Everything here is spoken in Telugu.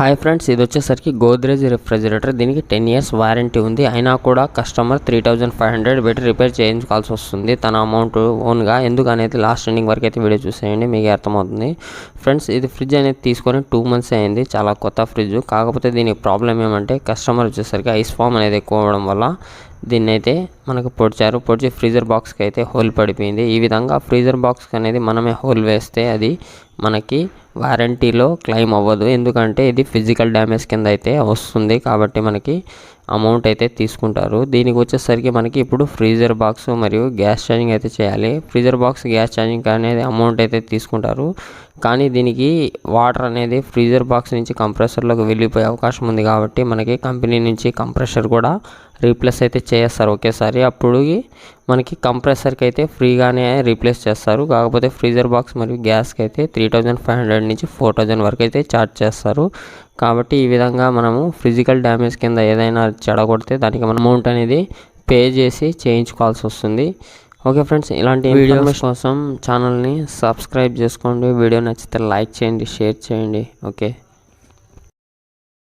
హాయ్ ఫ్రెండ్స్ ఇది వచ్చేసరికి గోద్రేజ్ రిఫ్రిజిరేటర్. దీనికి టెన్ ఇయర్స్ వారంటీ ఉంది. అయినా కూడా customer three thousand five hundred పెట్టి రిపేర్ చేయించుకోవాల్సి వస్తుంది. తన అమౌంట్ ఓన్గా ఎందుకు అనేది లాస్ట్ ఎండింగ్ వరకు అయితే వీడియో చూసేయండి మీకు అర్థమవుతుంది. ఫ్రెండ్స్ ఇది ఫ్రిడ్జ్ అనేది తీసుకొని టూ మంత్స్ అయింది. చాలా కొత్త ఫ్రిడ్జ్. కాకపోతే దీనికి ప్రాబ్లం ఏమంటే కస్టమర్ వచ్చేసరికి ఐస్ ఫామ్ అనేది ఎక్కువ అవ్వడం వల్ల దీన్ని అయితే మనకు పొడిచారు. పొడిచి ఫ్రీజర్ బాక్స్కి అయితే హోల్ పడిపోయింది. ఈ విధంగా ఫ్రీజర్ బాక్స్కి అనేది మనమే హోల్ వేస్తే అది మనకి వారంటీలో క్లెయిమ్ అవ్వదు. ఎందుకంటే ఇది ఫిజికల్ డ్యామేజ్ కింద అయితే వస్తుంది కాబట్టి మనకి అమౌంట్ అయితే తీసుకుంటారు. దీనికి వచ్చేసరికి మనకి ఇప్పుడు ఫ్రీజర్ బాక్స్ మరియు గ్యాస్ ఛార్జింగ్ అయితే చేయాలి. ఫ్రీజర్ బాక్స్ గ్యాస్ ఛార్జింగ్ అనేది అమౌంట్ అయితే తీసుకుంటారు. కానీ దీనికి వాటర్ అనేది ఫ్రీజర్ బాక్స్ నుంచి కంప్రెసర్లోకి వెళ్ళిపోయే అవకాశం ఉంది కాబట్టి మనకి కంపెనీ నుంచి కంప్రెసర్ కూడా రీప్లేస్ అయితే చేస్తారు ఒకేసారి. అప్పుడు మనకి కంప్రెసర్కి అయితే ఫ్రీగానే రీప్లేస్ చేస్తారు. కాకపోతే ఫ్రీజర్ బాక్స్ మరియు గ్యాస్కి అయితే త్రీ థౌజండ్ ఫైవ్ హండ్రెడ్ నుంచి ఫోర్ థౌజండ్ వరకు అయితే ఛార్జ్ చేస్తారు. కాబట్టి ఈ విధంగా మనము ఫిజికల్ డ్యామేజ్ కింద ఏదైనా చెడగొడితే దానికి మన అమౌంట్ అనేది పే చేసి చేయించుకోవాల్సి వస్తుంది. ఓకే ఫ్రెండ్స్ ఇలాంటి వీడియోస్ కోసం ఛానల్ని సబ్స్క్రైబ్ చేసుకోండి. వీడియో నచ్చితే లైక్ చేయండి షేర్ చేయండి. ఓకే